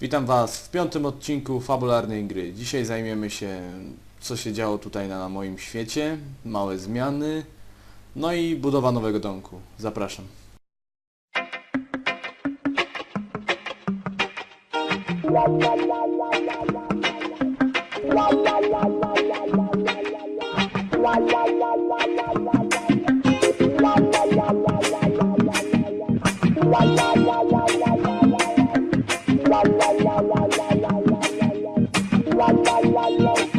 Witam Was w piątym odcinku fabularnej gry. Dzisiaj zajmiemy się, co się działo tutaj na, na moim świecie, małe zmiany, no i budowa nowego domku. Zapraszam. love.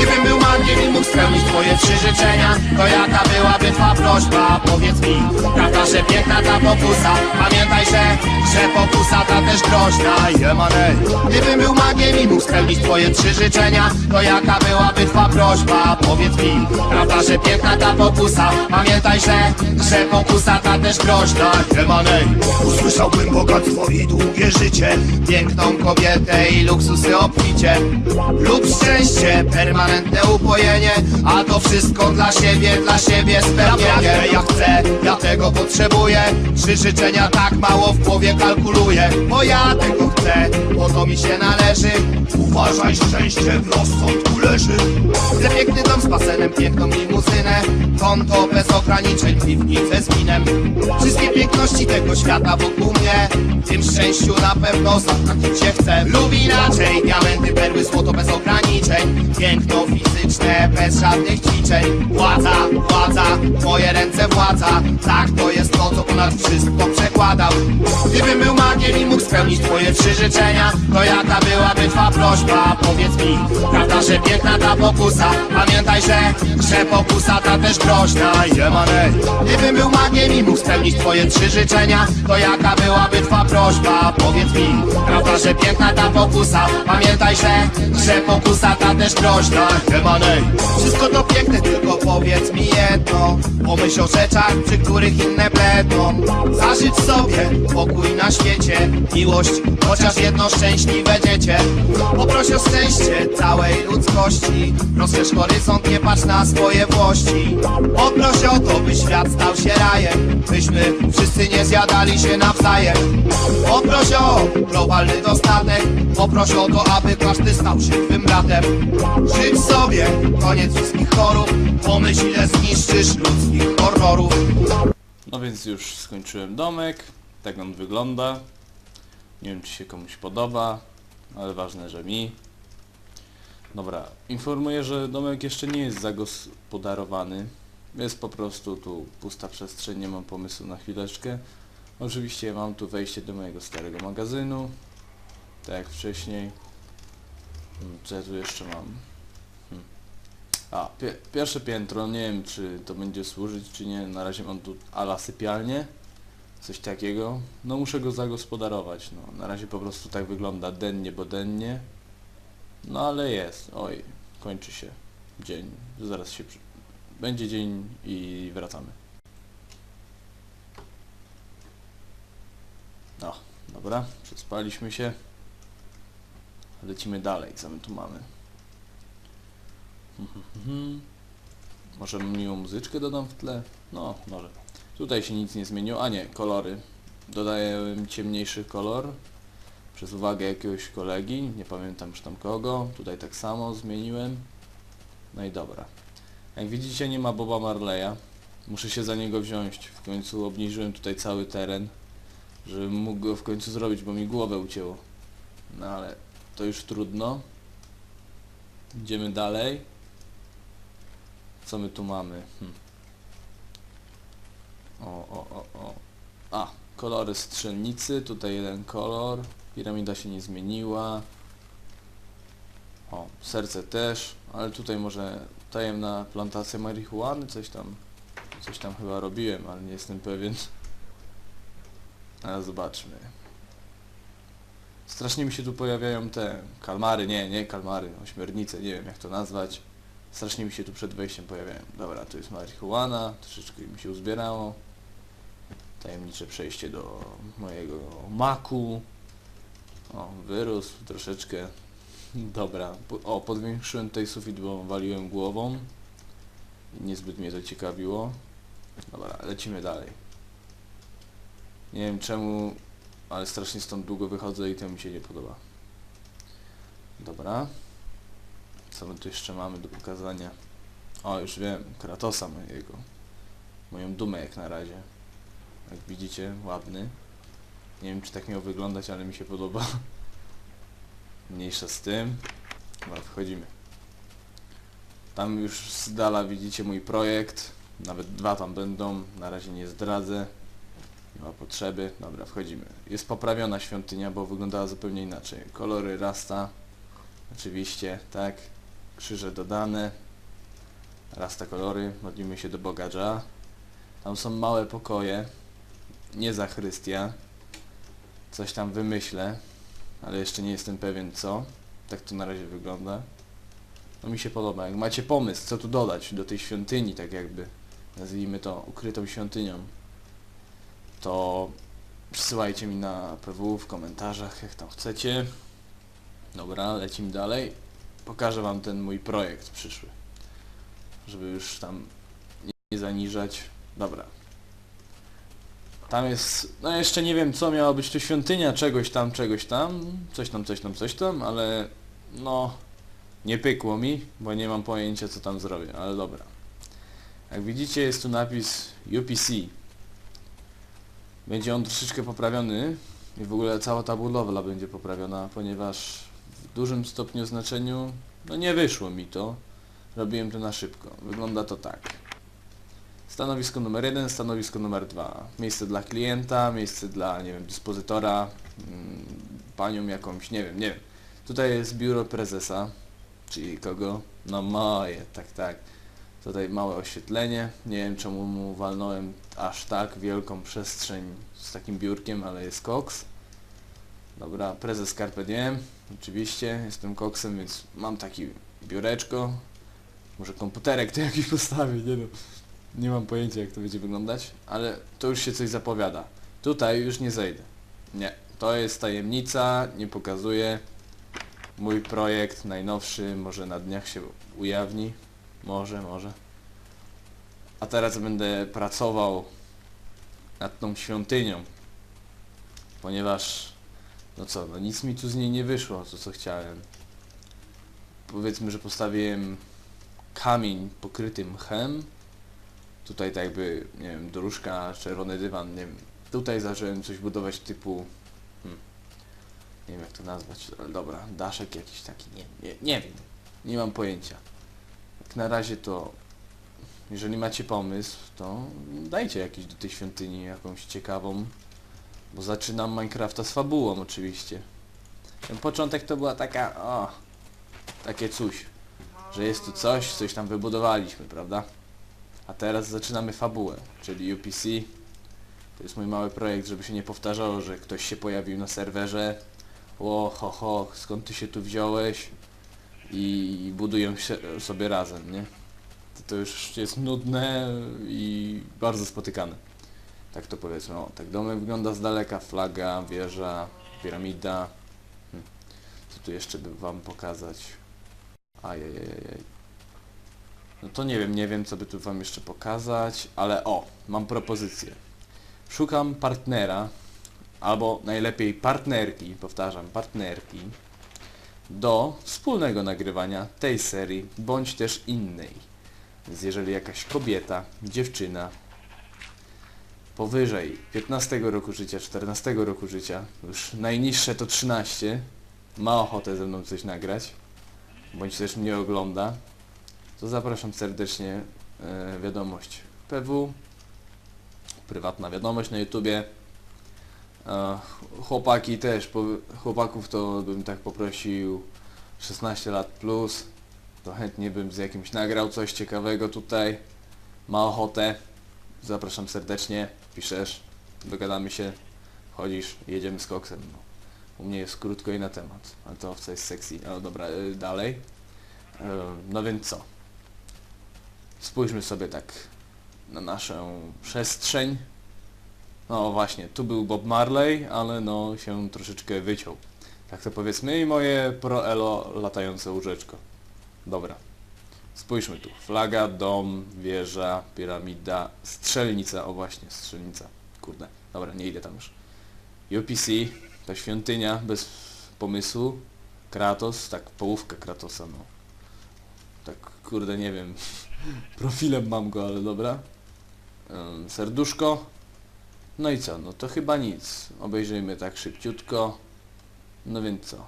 Gdybym był magiem i mógł spełnić twoje trzy życzenia To jaka byłaby twa prośba, powiedz mi Prawda, że piękna ta pokusa? Pamiętaj, że, że pokusa ta też groźna. Jemanej Gdybym był magiem i mógł spełnić twoje trzy życzenia To jaka byłaby twa prośba, powiedz mi Prawda, że piękna ta pokusa? Pamiętaj, że, że pokusa ta też groźna. Jemanej Usłyszałbym bogactwo i długie życie Piękną kobietę i luksusy obficie. Lub szczęście, permanentne upojenie A to wszystko dla siebie, dla siebie spełnienie Ja chcę, ja tego potrzebuję. Trzy życzenia tak mało w głowie kalkuluję Bo ja tego chcę, bo to mi się należy. Uważaj, szczęście w rozsądku leży. Chcę piękny dom z basenem, piękną limuzynę. Konto bez ograniczeń, piwnicę z winem Wszystkie piękności tego świata wokół mnie. Tym szczęściu na pewno zatracić się chcę. Lub inaczej, diamenty, perły, złoto bez ograniczeń. Piękno fizyczne, bez żadnych ćwiczeń. Władza, władza, w moje ręce władza. Tak to jest to, co ponad wszystko przekładam Gdybym był magiem i mógł spełnić twoje trzy życzenia To jaka byłaby twa prośba, powiedz mi Prawda, że piękna ta pokusa? Pamiętaj, że, że pokusa ta też groźna Gdybym był magiem i mógł spełnić twoje trzy życzenia. To jaka byłaby twa prośba, powiedz mi Prawda, że piękna ta pokusa? Pamiętaj, że, że pokusa ta też groźna. Jemanej Wszystko to piękne, tylko powiedz mi jedno. Pomyśl o rzeczach, przy których inne bledną Zażycz sobie pokój na świecie. Miłość, chociaż jedno szczęśliwe dziecię. Poproś o szczęście całej ludzkości. Rozszerz horyzont, nie patrz na swoje włości. Poproś o to, by świat stał się rajem Byśmy wszyscy nie zjadali się nawzajem Poproś o globalny dostatek Poproś o to, aby każdy stał się twym bratem Życz sobie koniec wszystkich chorób Pomyśl ile zniszczysz ludzkich horrorów No więc już skończyłem domek, tak on wygląda. Nie wiem czy się komuś podoba, ale ważne, że mi. Dobra, informuję, że domek jeszcze nie jest zagospodarowany. Jest po prostu tu pusta przestrzeń, nie mam pomysłu na chwileczkę. Oczywiście mam tu wejście do mojego starego magazynu, tak jak wcześniej. Hmm, Co ja tu jeszcze mam? Hmm. A, pie pierwsze piętro, nie wiem czy to będzie służyć czy nie, na razie mam tu ala sypialnię, coś takiego. No muszę go zagospodarować, no na razie po prostu tak wygląda dennie, bo dennie. No ale jest, oj, kończy się dzień, zaraz się, przy... będzie dzień i wracamy. No, dobra, przespaliśmy się. Lecimy dalej, co my tu mamy? Mhm. Może miłą muzyczkę dodam w tle? No, może. Tutaj się nic nie zmieniło. A nie, kolory. Dodałem ciemniejszy kolor. Przez uwagę jakiegoś kolegi. Nie pamiętam już tam kogo. Tutaj tak samo zmieniłem. No i dobra. Jak widzicie nie ma Boba Marleya. Muszę się za niego wziąć. W końcu obniżyłem tutaj cały teren. Żebym mógł go w końcu zrobić, bo mi głowę ucięło. No ale to już trudno. Idziemy dalej. Co my tu mamy? Hm. O, o, o, o. A, kolory strzelnicy. Tutaj jeden kolor. Piramida się nie zmieniła. O, serce też. Ale tutaj może tajemna plantacja marihuany. Coś tam, coś tam chyba robiłem, ale nie jestem pewien. Ale zobaczmy. Strasznie mi się tu pojawiają te kalmary, nie, nie kalmary, ośmiornice, nie wiem jak to nazwać. Strasznie mi się tu przed wejściem pojawiają. Dobra, tu jest marihuana, troszeczkę mi się uzbierało. Tajemnicze przejście do mojego maku. O, wyrósł troszeczkę. Dobra, o, podwiększyłem tutaj sufit, bo waliłem głową. Niezbyt mnie to ciekawiło. Dobra, lecimy dalej. Nie wiem czemu, ale strasznie stąd długo wychodzę i to mi się nie podoba. Dobra. Co my tu jeszcze mamy do pokazania? O, już wiem, Kratosa mojego. Moją dumę jak na razie. Jak widzicie, ładny. Nie wiem czy tak miał wyglądać, ale mi się podoba. Mniejsza z tym. Dobra, wchodzimy. Tam już z dala widzicie mój projekt. Nawet dwa tam będą. Na razie nie zdradzę. Nie ma potrzeby. Dobra, wchodzimy. Jest poprawiona świątynia, bo wyglądała zupełnie inaczej. Kolory rasta. Oczywiście, tak. Krzyże dodane. Rasta kolory. Modlimy się do Boga Dża. Tam są małe pokoje. Nie zachrystia. Coś tam wymyślę. Ale jeszcze nie jestem pewien co. Tak to na razie wygląda. No mi się podoba. Jak macie pomysł, co tu dodać do tej świątyni, tak jakby nazwijmy to ukrytą świątynią, to przysyłajcie mi na PW w komentarzach, jak tam chcecie. Dobra, lecimy dalej. Pokażę wam ten mój projekt przyszły. Żeby już tam nie, zaniżać. Dobra. Tam jest, no jeszcze nie wiem co miała być to świątynia czegoś tam, czegoś tam, coś tam, coś tam, coś tam, ale no nie pykło mi, bo nie mam pojęcia co tam zrobię, ale dobra. Jak widzicie jest tu napis UPC. Będzie on troszeczkę poprawiony i w ogóle cała ta budowla będzie poprawiona, ponieważ w dużym stopniu znaczeniu, no nie wyszło mi to. Robiłem to na szybko. Wygląda to tak. Stanowisko numer jeden, stanowisko numer dwa. Miejsce dla klienta, miejsce dla, nie wiem, dyspozytora, mm, panią jakąś, nie wiem, nie wiem. Tutaj jest biuro prezesa, czyli kogo? No moje, tak, tak. Tutaj małe oświetlenie. Nie wiem czemu mu walnąłem aż tak wielką przestrzeń z takim biurkiem, ale jest koks. Dobra, prezes Carpe Diem. Oczywiście, jestem koksem, więc mam taki biureczko. Może komputerek to jakiś postawię, nie no. Nie mam pojęcia jak to będzie wyglądać, ale to już się coś zapowiada. Tutaj już nie zejdę. Nie, to jest tajemnica, nie pokazuję. Mój projekt najnowszy, może na dniach się ujawni. Może, może. A teraz będę pracował nad tą świątynią. Ponieważ, no co, no nic mi tu z niej nie wyszło, to co chciałem. Powiedzmy, że postawiłem kamień pokryty mchem. Tutaj tak jakby, nie wiem, dróżka, czerwony dywan, nie wiem. Tutaj zacząłem coś budować typu... Hmm, nie wiem jak to nazwać, ale dobra, daszek jakiś taki, nie, nie, nie wiem. Nie mam pojęcia. Jak na razie to, jeżeli macie pomysł, to dajcie jakiś do tej świątyni jakąś ciekawą, bo zaczynam Minecrafta z fabułą oczywiście. Ten początek to była taka, o, takie coś, że jest tu coś, coś tam wybudowaliśmy, prawda? A teraz zaczynamy fabułę, czyli UPC. To jest mój mały projekt, żeby się nie powtarzało, że ktoś się pojawił na serwerze. O, ho, ho, skąd ty się tu wziąłeś? I budują się sobie razem, nie? To, już jest nudne i bardzo spotykane. Tak to powiedzmy. O, tak domek wygląda z daleka. Flaga, wieża, piramida. Hm. Co tu jeszcze by wam pokazać? Ajajajaj. No to nie wiem, nie wiem co by tu wam jeszcze pokazać, ale o, mam propozycję. Szukam partnera, albo najlepiej partnerki, powtarzam, partnerki, do wspólnego nagrywania tej serii, bądź też innej. Więc jeżeli jakaś kobieta, dziewczyna powyżej 15 roku życia, 14 roku życia, już najniższe to 13, ma ochotę ze mną coś nagrać, bądź też mnie ogląda, to zapraszam serdecznie e, wiadomość PW, prywatna wiadomość na YouTubie. E, chłopaki też, po, chłopaków to bym tak poprosił 16 lat plus, to chętnie bym z jakimś nagrał coś ciekawego tutaj. Ma ochotę, zapraszam serdecznie, piszesz, dogadamy się, chodzisz, jedziemy z koksem. U mnie jest krótko i na temat, ale to owca jest sexy. No dobra, y, dalej. Y, No więc co? Spójrzmy sobie tak na naszą przestrzeń. No właśnie, tu był Bob Marley, ale no się troszeczkę wyciął. Tak to powiedzmy i moje pro elo latające łóżeczko. Dobra. Spójrzmy tu. Flaga, dom, wieża, piramida, strzelnica, o właśnie, strzelnica. Kurde, dobra, nie idę tam już. UPC, ta świątynia bez pomysłu. Kratos, tak, połówkę Kratosa, no. Tak, kurde, nie wiem. Profilem mam go, ale dobra. Serduszko. No i co, no to chyba nic. Obejrzyjmy tak szybciutko. No więc co?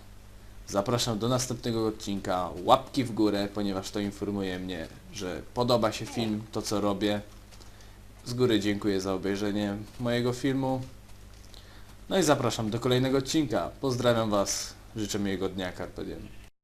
Zapraszam do następnego odcinka. Łapki w górę, ponieważ to informuje mnie, że podoba się film, to co robię. Z góry dziękuję za obejrzenie mojego filmu. No i zapraszam do kolejnego odcinka. Pozdrawiam Was. Życzę miłego dnia, Carpe Diem.